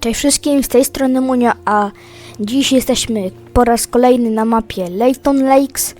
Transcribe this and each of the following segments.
Cześć wszystkim, z tej strony Munia, a dziś jesteśmy po raz kolejny na mapie Layton Lakes,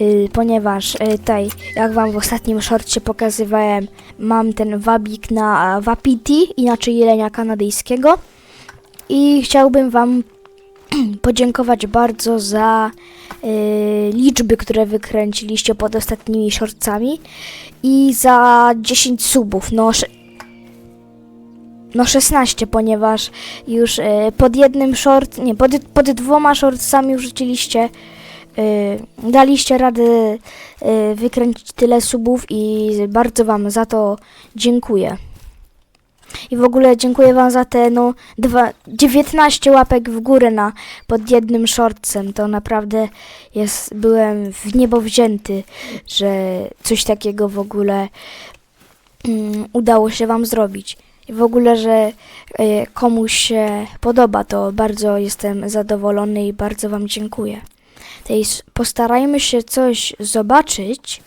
yy, ponieważ yy, tutaj, jak wam w ostatnim shortcie pokazywałem, mam ten wabik na Wapiti, inaczej jelenia kanadyjskiego. I chciałbym wam podziękować bardzo za yy, liczby, które wykręciliście pod ostatnimi shortcami i za 10 subów, no no 16, ponieważ już e, pod jednym short, nie, pod, pod dwoma shortsami wrzuciliście, e, daliście radę e, wykręcić tyle subów i bardzo wam za to dziękuję. I w ogóle dziękuję wam za te no dwa, 19 łapek w górę na pod jednym shortcem. To naprawdę jest, byłem w niebo wzięty, że coś takiego w ogóle mm, udało się wam zrobić. I w ogóle, że e, komuś się podoba, to bardzo jestem zadowolony i bardzo Wam dziękuję. Tej postarajmy się coś zobaczyć.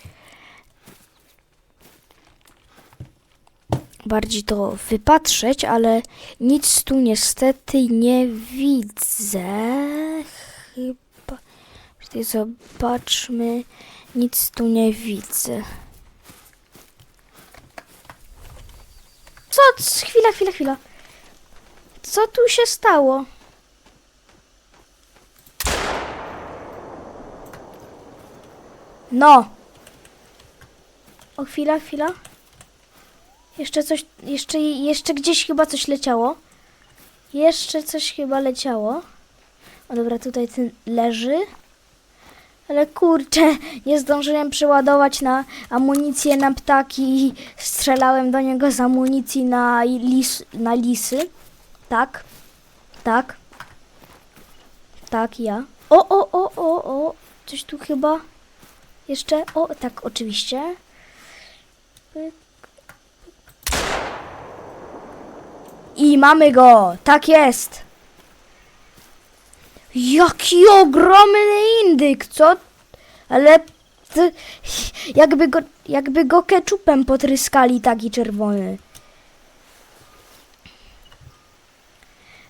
Bardziej to wypatrzeć, ale nic tu niestety nie widzę. Chyba. Zobaczmy. Nic tu nie widzę. Chwila, chwila, chwila. Co tu się stało? No. O, chwila, chwila. Jeszcze coś, jeszcze, jeszcze gdzieś chyba coś leciało. Jeszcze coś chyba leciało. O dobra, tutaj ten leży. Ale kurczę, nie zdążyłem przeładować na amunicję na ptaki i strzelałem do niego z amunicji na, lis, na lisy. Tak, tak, tak, ja. O, o, o, o, o, coś tu chyba jeszcze, o, tak, oczywiście. I mamy go, tak jest. Jaki ogromny indyk, co? Ale ty, jakby go, jakby go keczupem potryskali taki czerwony.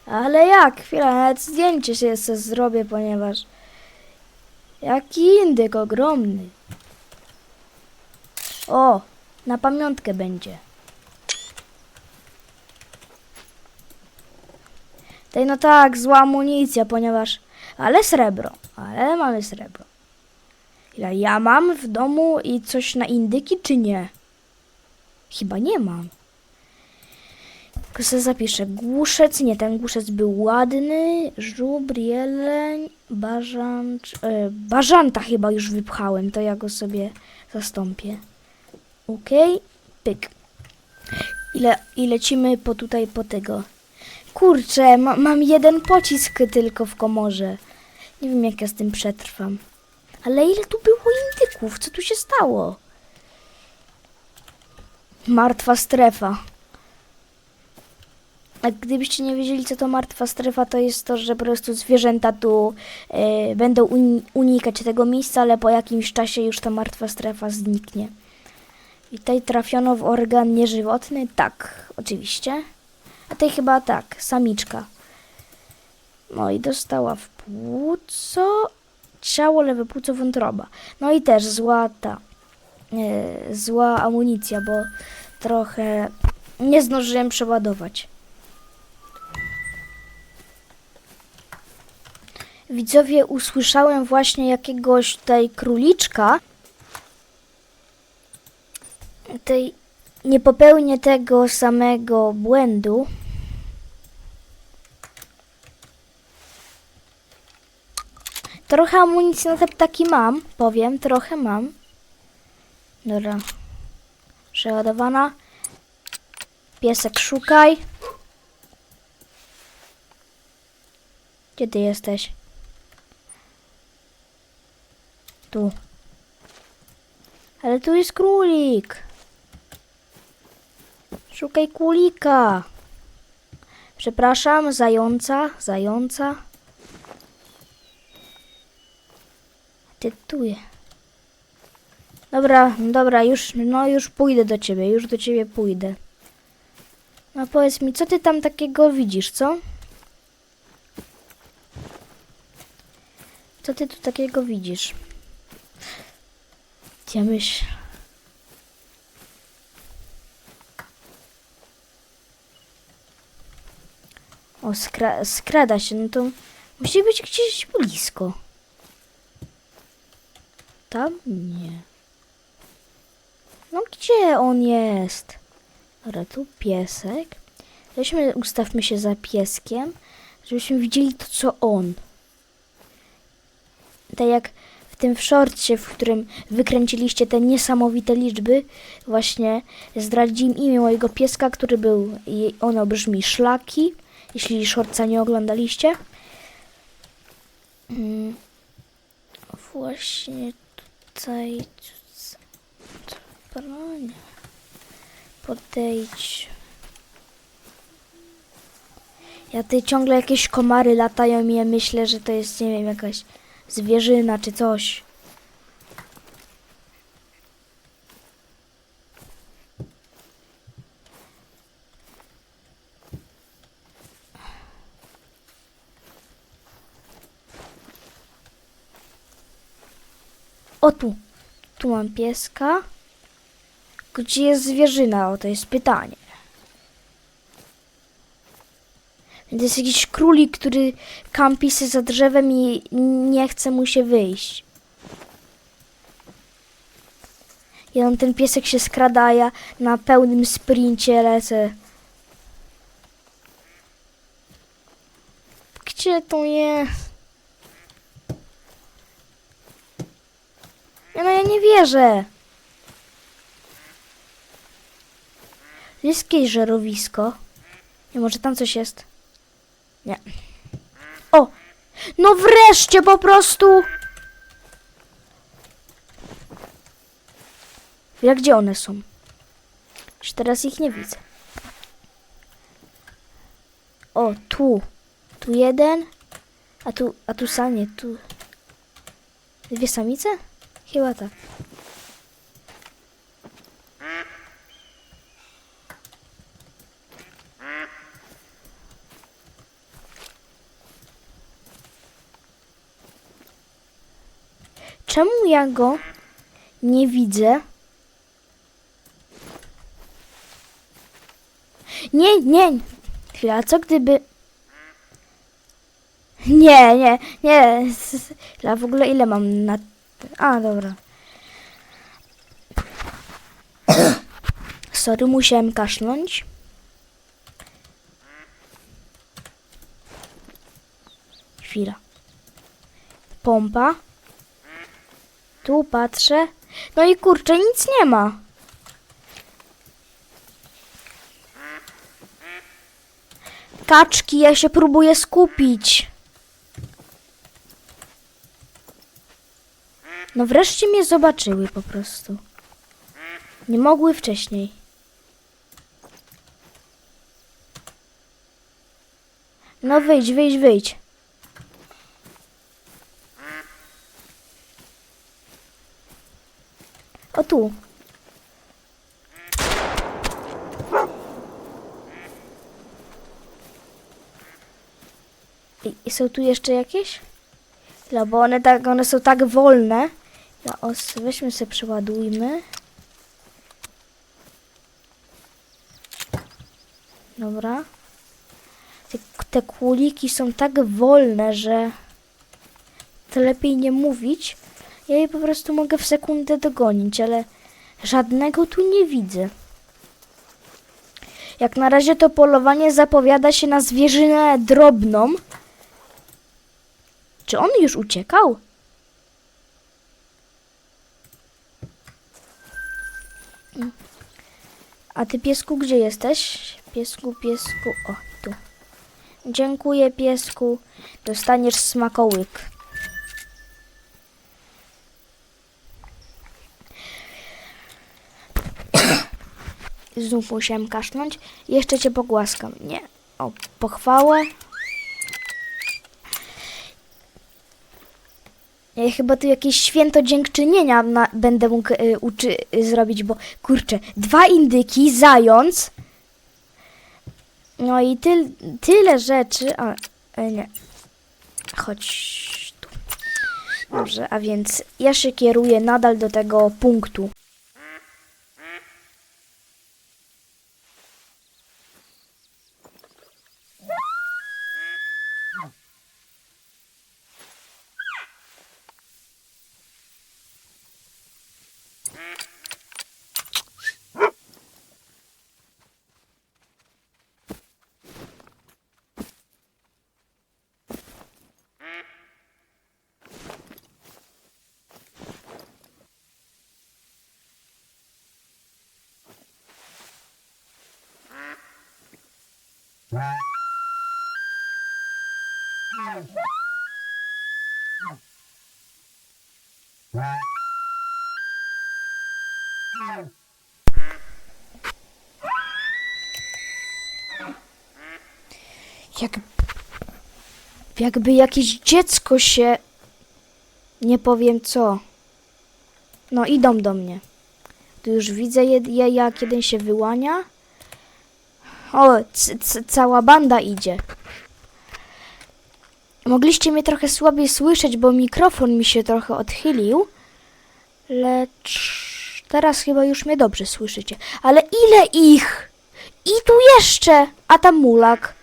Ale jak? Chwila, nawet zdjęcie się jeszcze zrobię, ponieważ... Jaki indyk ogromny. O, na pamiątkę będzie. Tej no tak, zła amunicja, ponieważ... Ale srebro, ale mamy srebro. Ile ja mam w domu i coś na indyki, czy nie? Chyba nie mam. Tylko sobie zapiszę. Głuszec, nie, ten głuszec był ładny. Żubr, jeleń, bażant... E, bażanta chyba już wypchałem, to ja go sobie zastąpię. Okej, pyk. Ile, I lecimy po tutaj po tego. Kurczę, ma, mam jeden pocisk tylko w komorze. Nie wiem, jak ja z tym przetrwam. Ale ile tu było indyków? Co tu się stało? Martwa strefa. A gdybyście nie wiedzieli, co to martwa strefa, to jest to, że po prostu zwierzęta tu e, będą uni- unikać tego miejsca, ale po jakimś czasie już ta martwa strefa zniknie. I tutaj trafiono w organ nieżywotny? Tak, oczywiście. A tej chyba tak, samiczka. No i dostała w płuco, ciało, lewe płuco, wątroba. No i też zła ta, e, zła amunicja, bo trochę nie zdążyłem przeładować. Widzowie, usłyszałem właśnie jakiegoś tutaj króliczka. Tej nie popełnię tego samego błędu. Trochę amunicji na te ptaki mam, powiem, trochę mam. Dobra. Przeładowana. Piesek, szukaj. Gdzie ty jesteś? Tu. Ale tu jest królik. Szukaj królika. Przepraszam, zająca, zająca. Tytuję. Dobra, dobra, już, no już pójdę do ciebie, już do ciebie pójdę. No powiedz mi, co ty tam takiego widzisz, co? Co ty tu takiego widzisz? Ja myślę... O, skra skrada się, no to musi być gdzieś blisko. Tam? Nie. No gdzie on jest? Dobra, tu piesek. Weźmy, ustawmy się za pieskiem, żebyśmy widzieli to, co on. Tak jak w tym shortcie, w którym wykręciliście te niesamowite liczby, właśnie zdradziłem imię mojego pieska, który był, ono brzmi Szlaki, jeśli shortca nie oglądaliście. Mm, Właśnie tutaj... Broń. Podejdź. Ja tutaj ciągle jakieś komary latają i ja myślę, że to jest, nie wiem, jakaś zwierzyna czy coś. O tu. Tu mam pieska. Gdzie jest zwierzyna? O, to jest pytanie. To jest jakiś królik, który kampi się za drzewem i nie chce mu się wyjść. Ja ten piesek się skrada, a ja na pełnym sprincie lecę. Gdzie to jest? Nie, wierzę. Jest jakieś żerowisko. Nie, może tam coś jest. Nie. O! No wreszcie po prostu! Jak gdzie one są? Już teraz ich nie widzę. O, tu. Tu jeden. A tu, a tu sanie, tu. Dwie samice? Chyba tak. Czemu ja go nie widzę? Nie, nie. Chwila, co gdyby... Nie, nie, nie. Ja w ogóle ile mam na... A, dobra. Sorry, musiałem kaszlnąć. Chwila. Pompa. Tu patrzę. No i kurczę, nic nie ma. Kaczki, ja się próbuję skupić. No wreszcie mnie zobaczyły po prostu. Nie mogły wcześniej. No wyjdź, wyjdź, wyjdź. O tu. I, są tu jeszcze jakieś? No bo one, tak, one są tak wolne. Ja os, weźmy sobie, przeładujmy. Dobra. Te, te kuliki są tak wolne, że to lepiej nie mówić. Ja je po prostu mogę w sekundę dogonić, ale żadnego tu nie widzę. Jak na razie to polowanie zapowiada się na zwierzynę drobną. Czy on już uciekał? A ty piesku gdzie jesteś? Piesku, piesku, o tu. Dziękuję piesku. Dostaniesz smakołyk. Znów musiałem kaszlnąć. Jeszcze cię pogłaskam. Nie. O, pochwałę. Ja chyba tu jakieś święto dziękczynienia na, będę mógł y, uczy, y, zrobić, bo kurczę, dwa indyki, zając, No i tyl, tyle rzeczy. A, e, nie. Chodź tu. Dobrze, a więc ja się kieruję nadal do tego punktu. Jak, jakby jakieś dziecko się. Nie powiem co. No, idą do mnie. Tu już widzę je, jak jeden się wyłania. O, cała banda idzie. Mogliście mnie trochę słabiej słyszeć, bo mikrofon mi się trochę odchylił. Lecz teraz chyba już mnie dobrze słyszycie. Ale ile ich? I tu jeszcze! A tam mulak.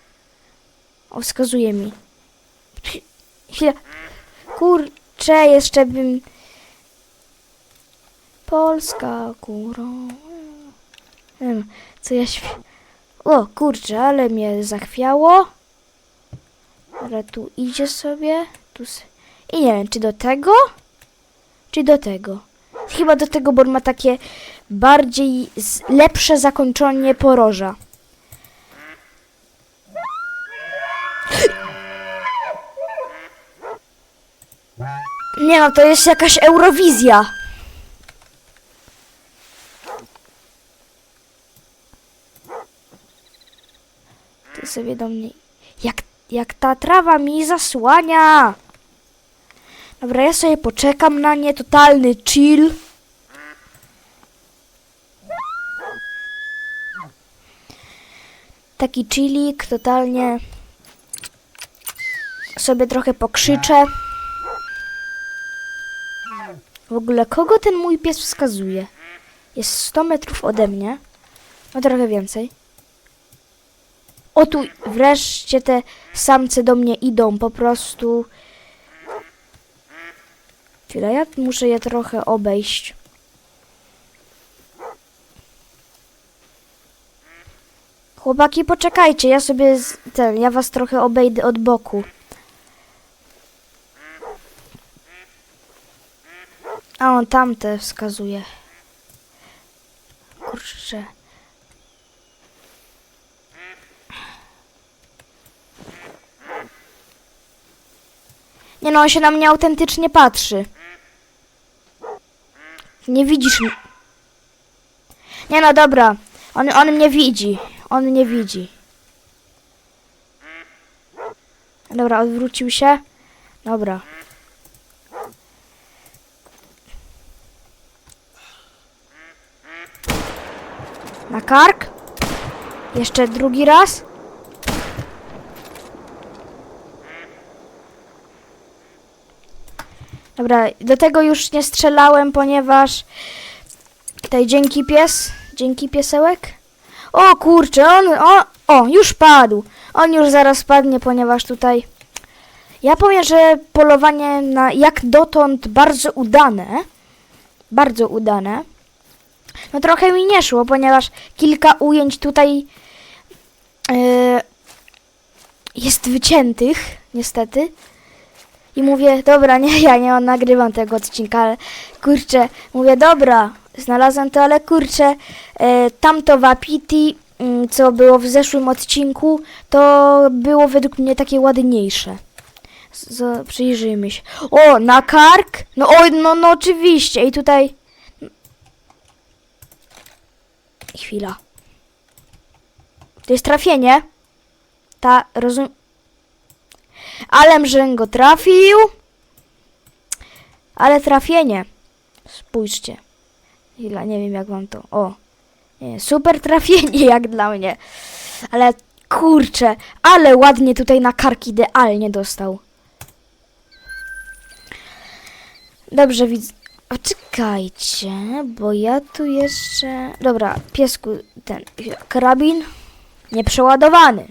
O, wskazuje mi. Chwi- Chwila. Kurczę, jeszcze bym... Polska wiem, co ja śpię... O, kurczę, ale mnie zachwiało. Ale tu idzie sobie. Tu s- I nie wiem, czy do tego? Czy do tego? Chyba do tego, bo ma takie bardziej lepsze zakończenie poroża. Nie no, to jest jakaś Eurowizja. Sobie do mnie... Jak, jak ta trawa mi zasłania! Dobra, ja sobie poczekam na nie. Totalny chill. Taki chillik, totalnie sobie trochę pokrzyczę. W ogóle kogo ten mój pies wskazuje? Jest 100 metrów ode mnie. No trochę więcej. O tu wreszcie te samce do mnie idą, po prostu. Chwila, ja muszę je trochę obejść. Chłopaki, poczekajcie, ja sobie z, ten, ja was trochę obejdę od boku. A on tamte wskazuje. Kurczę. Nie no, on się na mnie autentycznie patrzy. Nie widzisz m- Nie no, dobra. On, on mnie widzi. On mnie widzi. Dobra, odwrócił się. Dobra. Na kark. Jeszcze drugi raz. Dobra, do tego już nie strzelałem, ponieważ tutaj dzięki pies, dzięki piesełek. O kurczę, on, o, o, już padł. On już zaraz padnie, ponieważ tutaj ja powiem, że polowanie na jak dotąd bardzo udane. Bardzo udane. No trochę mi nie szło, ponieważ kilka ujęć tutaj e, jest wyciętych, niestety. I mówię, dobra, nie, ja nie nagrywam tego odcinka, ale kurczę, mówię, dobra, znalazłem to, ale kurczę, e, tamto Wapiti, mm, co było w zeszłym odcinku, to było według mnie takie ładniejsze. Z, przyjrzyjmy się. O, na kark? No, oj, no, no oczywiście. I tutaj... Chwila. To jest trafienie. Ta, rozum... Alem, że go trafił. Ale trafienie. Spójrzcie. Chwila, nie wiem jak wam to... O. Nie, super trafienie jak dla mnie. Ale Kurczę, ale ładnie tutaj na kark idealnie dostał. Dobrze, widz. A czekajcie, bo ja tu jeszcze. Dobra, piesku, ten karabin nieprzeładowany.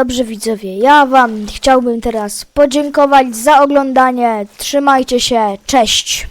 Dobrze widzowie, ja wam chciałbym teraz podziękować za oglądanie. Trzymajcie się, cześć!